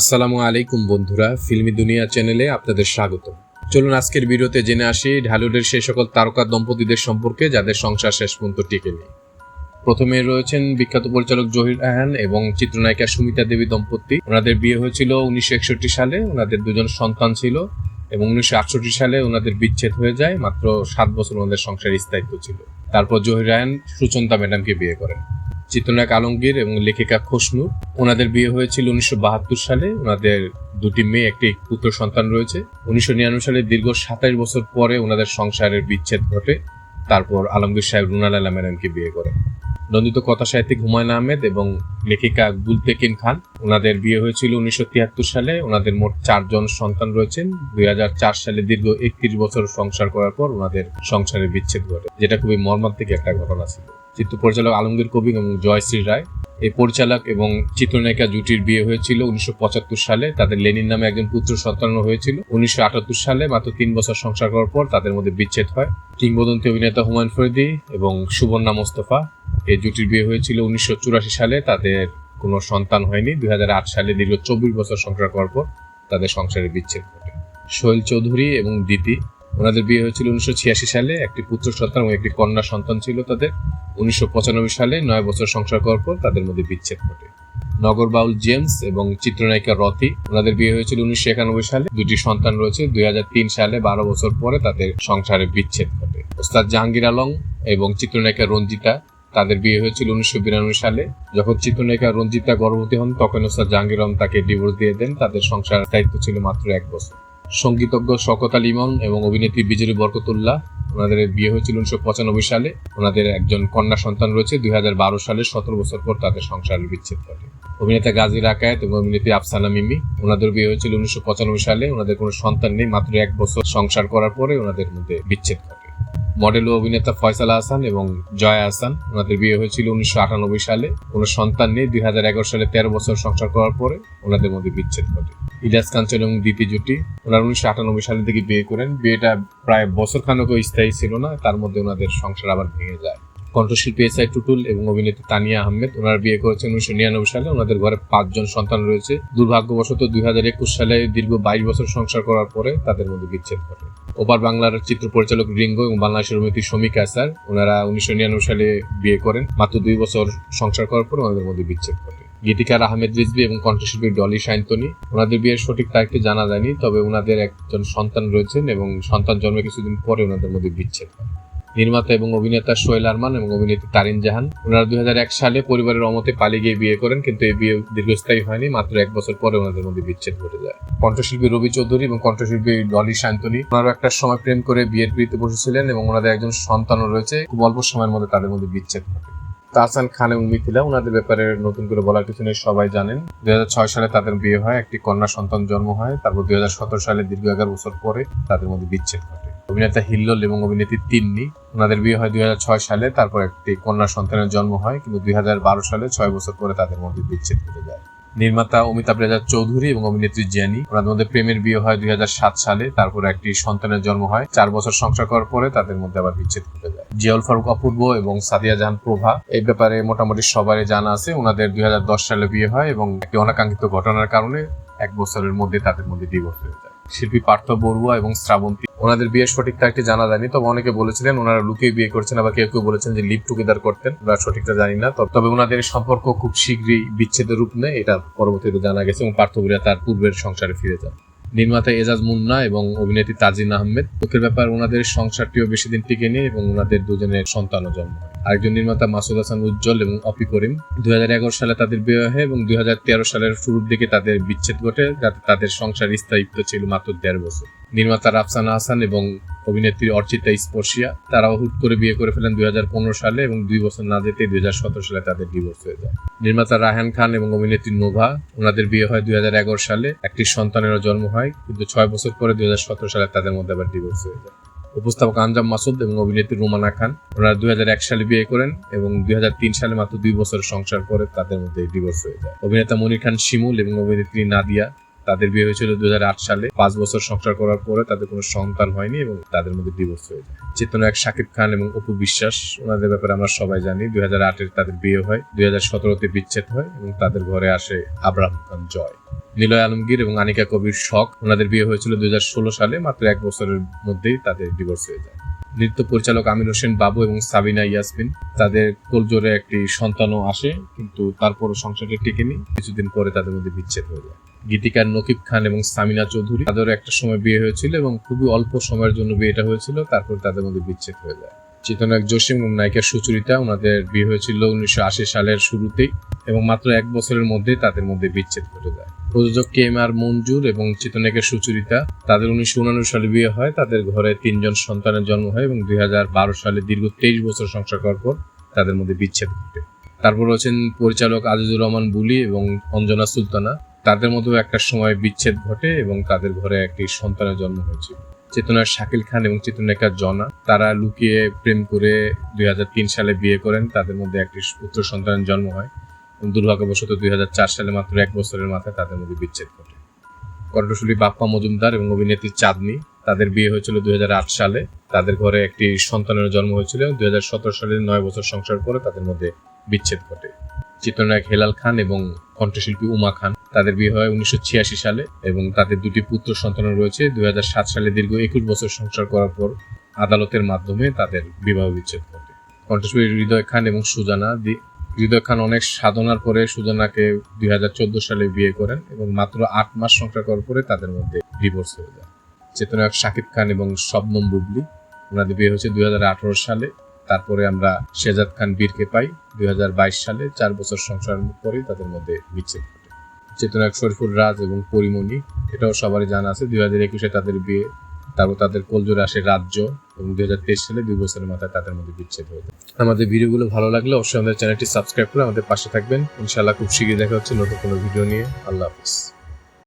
আসসালামু আলাইকুম বন্ধুরা, ফিল্মি দুনিয়া চ্যানেলে আপনাদের স্বাগত। চলুন আজকের ভিডিওতে জেনে আসি ঢালিউডের সেই সকল তারকা দম্পতিদের সম্পর্কে, যাদের সংসার শেষ পর্যন্ত টিকে নেই। প্রথমে রয়েছেন বিখ্যাত পরিচালক জহির আহান এবং চিত্রনায়িকা সুমিতা দেবী দম্পতি। ওনাদের বিয়ে হয়েছিল উনিশশো একষট্টি সালে, ওনাদের দুজন সন্তান ছিল এবং উনিশশো আটষট্টি সালে ওনাদের বিচ্ছেদ হয়ে যায়, মাত্র সাত বছর ওনাদের সংসারের স্থায়িত্ব ছিল। তারপর জহির রায়হান সুচন্তা ম্যাডামকে বিয়ে করেন। চিত্রনায়ক আলমগীর এবং লেখিকা খসনুর ওনাদের বিয়ে হয়েছিল উনিশশো বাহাত্তর সালে। ওনাদের দুটি মেয়ে, একটি পুত্র সন্তান রয়েছে। উনিশশো নিরানব্বই সালে দীর্ঘ সাতাশ বছর পরে ওনাদের সংসারের বিচ্ছেদ ঘটে। তারপর আলমগীর সাহেব রুনাল আলা ম্যাডামকে বিয়ে করেন। নন্দিত কথা সাহিত্যিক হুমায়ুন আহমেদ এবং লেখিকা গুলতেকিন খান। ওনাদের বিয়ে হয়েছিল উনিশশো তিয়াত্তর সালে। ওনাদের মোট চারজন সন্তান রয়েছেন। দুই হাজার চার সালে দীর্ঘ একত্রিশ বছর সংসার করার পর ওনাদের সংসারের বিচ্ছেদ ঘটে, যেটা খুবই মর্মান্তিক একটা ঘটনা ছিল। চিত্র পরিচালক আলমগীর কবি এবং জয়শ্রী রায়। এই পরিচালক এবং চিত্রনায়িকা জুটির বিয়ে হয়েছিল উনিশশো পঁচাত্তর সালে। তাদের লেনিন নামে একজন পুত্র সন্তানও হয়েছিল। উনিশশো আটাত্তর সালে মাত্র তিন বছর সংসার করার পর তাদের মধ্যে বিচ্ছেদ হয়। কিংবদন্তি অভিনেতা হুমায়ুন ফরিদি এবং সুবর্ণা মোস্তফা। এই জুটির বিয়ে হয়েছিল উনিশশো চুরাশি সালে। তাদের কোনো সন্তান হয়নি। দুই হাজার আট সালে দীর্ঘ চব্বিশ বছর সংসার করার পর তাদের সংসারে বিচ্ছেদ ঘটে। সোহেল চৌধুরী এবং দিতি, ওনাদের বিয়ে হয়েছিল উনিশশো ছিয়াশি সালে। একটি পুত্র সন্তান এবং একটি কন্যা সন্তান ছিল তাদের। উনিশশো পঁচানব্বই সালে নয় বছর সংসার করার পর তাদের মধ্যে বিচ্ছেদ ঘটে। নগর বাউল জেমস এবং চিত্রনায়িকা রথি, ওনাদের বিয়ে হয়েছিল উনিশশো একানব্বই সালে। দুটি সন্তান রয়েছে। দুই হাজার তিন সালে বারো বছর পরে তাদের সংসারে বিচ্ছেদ ঘটে। ওস্তাদ জাহাঙ্গীর আলম এবং চিত্রনায়িকা রঞ্জিতা তাদের বিয়ে হয়েছিল উনিশশো বিরানব্বই সালে। যখন চিত্রনায়িকা রঞ্জিতা গর্ভবতী হন, তখন ওস্তাদ জাহাঙ্গীর তাকে ডিভোর্স দিয়ে দেন। তাদের সংসার দায়িত্ব ছিল মাত্র এক বছর। সঙ্গীতজ্ঞ শকত আলী ইমন এবং অভিনেত্রী বিজলি বরকতুল্লাহ, ওনাদের বিয়ে হয়েছিল উনিশশো পঁচানব্বই সালে। ওনাদের একজন কন্যা সন্তান রয়েছে, দুই হাজার বারো সালে, সতেরো বছর পর তাদের সংসারের বিচ্ছেদ ঘটে। অভিনেতা গাজী রাকায়েত এবং অভিনেত্রী আফসানা মিমি, ওনাদের বিয়ে হয়েছিল উনিশশো পঁচানব্বই সালে। ওনাদের কোনো সন্তান নেই, মাত্র এক বছর সংসার করার পরে ওনাদের মধ্যে বিচ্ছেদ ঘটে। মডেল ও অভিনেতা ফয়সাল আহসান এবং জয়া আহসান ওনাদের বিয়ে হয়েছিল উনিশশো আটানব্বই সালে। কোনো সন্তান নেই দুই সালে তেরো বছর সংসার করার পরে ওনাদের মধ্যে বিচ্ছেদ ঘটে। ইলিয়াস কাঞ্চন এবং দ্বিতীয় জুটি। ওনারা উনিশশো আটানব্বই সালের দিকে বিয়ে করেন। বিয়েটা প্রায় বছর খানেকও স্থায়ী ছিল না। তার মধ্যে ওনাদের সংসার আবার ভেঙে যায়। কণ্ঠশিল্পী এস আই টুটুল এবং অভিনেত্রী তানিয়া আহমেদ ওনারা বিয়ে করেছেন উনিশশো নিরানব্বই সালে। ওনাদের ঘরে পাঁচজন সন্তান রয়েছে। দুর্ভাগ্যবশত দুই হাজার একুশ সালে দীর্ঘ বাইশ বছর সংসার করার পরে তাদের মধ্যে বিচ্ছেদ ঘটে। ওপার বাংলার চিত্র পরিচালক রিঙ্গো এবং বাংলাদেশের অভিনেত্রী শমিকা স্যার, ওনারা উনিশশো নিরানব্বই সালে বিয়ে করেন। মাত্র দুই বছর সংসার করার পর ওনাদের মধ্যে বিচ্ছেদ করে গীতিকার আহমেদ রিজবি এবং কণ্ঠশিল্পী ডলি সায়ন্তনী, ওনাদের বিয়ের সঠিক তারিখটি জানা যায়নি, তবে ওনাদের একজন সন্তান রয়েছেন এবং সন্তান জন্মের কিছুদিন পরে ওনাদের মধ্যে বিচ্ছেদ হয় নির্মাতা এবং অভিনেতা সোহেল আরমান এবং অভিনেত্রী তারিন জাহান। ওনারা দুই হাজার এক সালে পরিবারের অমতে পালিয়ে গিয়ে বিয়ে করেন, কিন্তু এই বিয়ে দীর্ঘস্থায়ী হয়নি, মাত্র এক বছর পরে ওনাদের মধ্যে বিচ্ছেদ ঘটে যায়। কণ্ঠশিল্পী রবি চৌধুরী এবং কণ্ঠশিল্পী ডলি শান্তনী, ওনারা একটা সময় প্রেম করে বিয়ের পিড়িতে বসেছিলেন এবং ওনাদের একজন সন্তানও রয়েছে, খুব অল্প সময়ের মধ্যে তাদের মধ্যে বিচ্ছেদ ঘটে। তাহসান খান এবং মিথিলা ওনাদের ব্যাপারে নতুন করে বলার কিছু নেই, সবাই জানেন। দুই হাজার ছয় সালে তাদের বিয়ে হয়, একটি কন্যা সন্তান জন্ম হয়, তারপর দুই হাজার সতেরো সালে দীর্ঘ এগারো বছর পরে তাদের মধ্যে বিচ্ছেদ ঘটে। অভিনেতা হিল্লোল এবং অভিনেত্রী তিন্নি। ওনাদের বিয়ে হয় দুই হাজার ছয় সালে, তারপর একটি কন্যা সন্তানের জন্ম হয়, কিন্তু দুই হাজার বারো সালে ছয় বছর পরে তাদের মধ্যে বিচ্ছেদ ঘটে যায়। নির্মাতা অমিতাভ রেজা চৌধুরী এবং অভিনেত্রী জেনি, ওনাদের মধ্যে প্রেমের বিয়ে হয় দুই হাজার সাত সালে, তারপর একটি সন্তানের জন্ম হয়, চার বছর সংসার করার পরে তাদের মধ্যে আবার বিচ্ছেদ ঘটে যায়। জিয়াউল ফারুক অপূর্ব এবং সাদিয়া জাহান প্রভা, এই ব্যাপারে মোটামুটি সবারই জানা আছে, ওনাদের দুই হাজার দশ সালে বিয়ে হয় এবং একটি অনাকাঙ্ক্ষিত ঘটনার কারণে এক বছরের মধ্যে তাদের মধ্যে ডিভোর্স হয়ে যায়। শিল্পী পার্থ বড়ুয়া এবং শ্রাবন্তী ওনাদের বিয়ের সঠিক তারিখটি জানা যায়নি, তবে অনেকে বলেছিলেন ওনারা লুকিয়ে বিয়ে করছেন, আবার কেউ কেউ বলেছেন যে লিভ টুগেদার করতেন, আমরা সঠিকটা জানি না। তবে ওনাদের সম্পর্ক খুব শীঘ্রই বিচ্ছেদের রূপ নেয়, এটা পরবর্তীতে জানা গেছে এবং পার্থবীরা তার পূর্বের সংসারে ফিরে যান। নির্মাতা এজাজ মুন্না এবং অভিনেত্রী তাজিন আহমেদ। দুঃখের ব্যাপার, ওনাদের সংসারটিও বেশি দিন টিকে নেই এবং ওনাদের দুজনের সন্তানও জন্ম হয়। আরেকজন নির্মাতা মাসুদ হাসান উজ্জ্বল এবং অপি করিম। দুই হাজার এগারো সালে তাদের বিয়ে হয় এবং দুই হাজার তেরো সালের শুরুর দিকে তাদের বিচ্ছেদ ঘটে, যাতে তাদের সংসার স্থায়িত্ব ছিল মাত্র দেড় বছর। নির্মাতা রাফসানা হাসান এবং অভিনেত্রী অর্চিতা স্পর্শিয়া, তারাও হুট করে বিয়ে করে ফেলেন দুই হাজার পনেরো সালে এবং দুই বছর না যেতে দুই হাজার সতেরো সালে তাদের ডিভোর্স হয়ে যায়। নির্মাতা রাহান খান এবং অভিনেত্রী নোভা, ওনাদের বিয়ে হয় দুই হাজার এগারো সালে। একটি সন্তানেরও জন্ম হয়, কিন্তু ছয় বছর পরে দুই হাজার সতেরো সালে তাদের মধ্যে আবার ডিভোর্স হয়ে যায়। উপস্থাপক আঞ্জাম মাসুদ এবং অভিনেত্রী রুমানা খান, ওনারা দুই হাজার এক সালে বিয়ে করেন এবং দুই হাজার তিন সালে মাত্র দুই বছর সংসার করে তাদের মধ্যে ডিভোর্স হয়ে যায়। অভিনেতা মনির খান শিমুল এবং অভিনেত্রী নাদিয়া তাদের বিয়ে হয়েছিল দুই হাজার আট সালে। পাঁচ বছর সংসার করার পরে তাদের কোনো সন্তান হয়নি এবং তাদের মধ্যে ডিভোর্স হয়ে যায়। চেতনা এক শাকিব খান এবং অপু বিশ্বাস, ওনাদের ব্যাপারে আমরা সবাই জানি দুই হাজার আটের তাদের বিয়ে হয় দুই হাজার সতেরোতে বিচ্ছেদ হয় এবং তাদের ঘরে আসে আব্রাহাম খান জয়। নিলয় আলমগীর এবং আনিকা কবির শখ, ওনাদের বিয়ে হয়েছিল দুই হাজার ষোলো সালে, মাত্র এক বছরের মধ্যেই তাদের ডিভোর্স হয়ে যায়। নৃত্য পরিচালক আমির হোসেন বাবু এবং সাবিনা ইয়াসমিন, তাদের কোলজোরে একটি সন্তানও আসে, কিন্তু তারপরও সংসারটি টিকেনি, কিছুদিন পরে তাদের মধ্যে বিচ্ছেদ হয়ে যায়। গীতিকার নকিব খান এবং সামিনা চৌধুরী তাদের একটা সময় বিয়ে হয়েছিল এবং খুবই অল্প সময়ের জন্য বিয়েটা হয়েছিল, তারপর তাদের মধ্যে বিচ্ছেদ হয়ে যায়। চেতনাক জসিম এবং নায়িকা সুচরিতা ওনাদের বিয়ে হয়েছিল উনিশশো আশি সালের শুরুতেই এবং মাত্র এক বছরের মধ্যেই তাদের মধ্যে বিচ্ছেদ ঘটে যায়। প্রযোজক কে এম আর মঞ্জুর এবং চিত্রনায়িকা সুচরিতা তাদের উনিশশো সালে বিয়ে হয়, তাদের ঘরে তিনজন সন্তানের জন্ম হয় এবং দুই হাজার বারো সালে দীর্ঘ তেইশ বছর সংসার করার পর তাদের মধ্যে বিচ্ছেদ ঘটে। তারপর রয়েছেন পরিচালক আজিজুর রহমান বুলি এবং অঞ্জনা সুলতানা। তাদের মধ্যেও একটা সময় বিচ্ছেদ ঘটে এবং তাদের ঘরে একটি সন্তানের জন্ম হয়েছিল। চেতনার শাকিল খান এবং চিত্রনায়িকা জনা, তারা লুকিয়ে প্রেম করে দু হাজার তিন সালে বিয়ে করেন। তাদের মধ্যে একটি পুত্র সন্তানের জন্ম হয় এবং দুর্ভাগ্যবশত দুই সালে মাত্র এক বছরের মাথায় তাদের মধ্যে বিচ্ছেদ ঘটে। কণ্ঠশলী বাপ্পা মজুমদার এবং অভিনেত্রী চাঁদনি, তাদের বিয়ে হয়েছিল দুই হাজার আট সালে। তাদের ঘরে একটি সন্তানের জন্ম হয়েছিল দুই হাজার সতেরো সালে নয় বছর সংসার করে তাদের মধ্যে বিচ্ছেদ ঘটে। চিত্রনায়ক হেলাল খান এবং কণ্ঠশিল্পী উমা খান। তাদের বিয়ে হয় উনিশশো ছিয়াশি সালে এবং তাদের দুটি পুত্র সন্তান রয়েছে। দুই হাজার সাত সালে দীর্ঘ একুশ বছর সংসার করার পর আদালতের মাধ্যমে তাদের বিবাহ বিচ্ছেদ ঘটে। কণ্ঠশিল্পী হৃদয় খান এবং সুজানা হৃদয় খান অনেক সাধনার পরে সুজানাকে দুই হাজার চোদ্দ সালে বিয়ে করেন এবং মাত্র আট মাস সংসার করার পরে তাদের মধ্যে ডিভোর্স হয়ে যায়। চেতনায়ক শাকিব খান এবং শবনম বুবলি, ওনাদের বিয়ে হয়েছে দুই হাজার আঠারো সালে। তারপরে আমরা শেজাদ খান বীরকে পাই। বাইশ সালে চার বছর সংসার পরে তাদের মধ্যে বিচ্ছেদ ঘটে। চেতনায়ক শরীফুল রাজ এবং পরিমণি, এটাও সবারই জানা আছে, দুই হাজার একুশে তাদের বিয়ে, তারপর তাদের কোলজোরে আসে রাজ্য এবং দুই হাজার তেইশ সালে দুই বছরের মাথায় তাদের মধ্যে বিচ্ছেদ হয়ে আমাদের ভিডিওগুলো ভালো লাগলে অবশ্যই আমাদের চ্যানেলটি সাবস্ক্রাইব করে আমাদের পাশে থাকবেন। ইনশাআল্লাহ খুব শীঘ্রই দেখা হচ্ছে নতুন কোনো ভিডিও নিয়ে। আল্লাহ হাফিজ।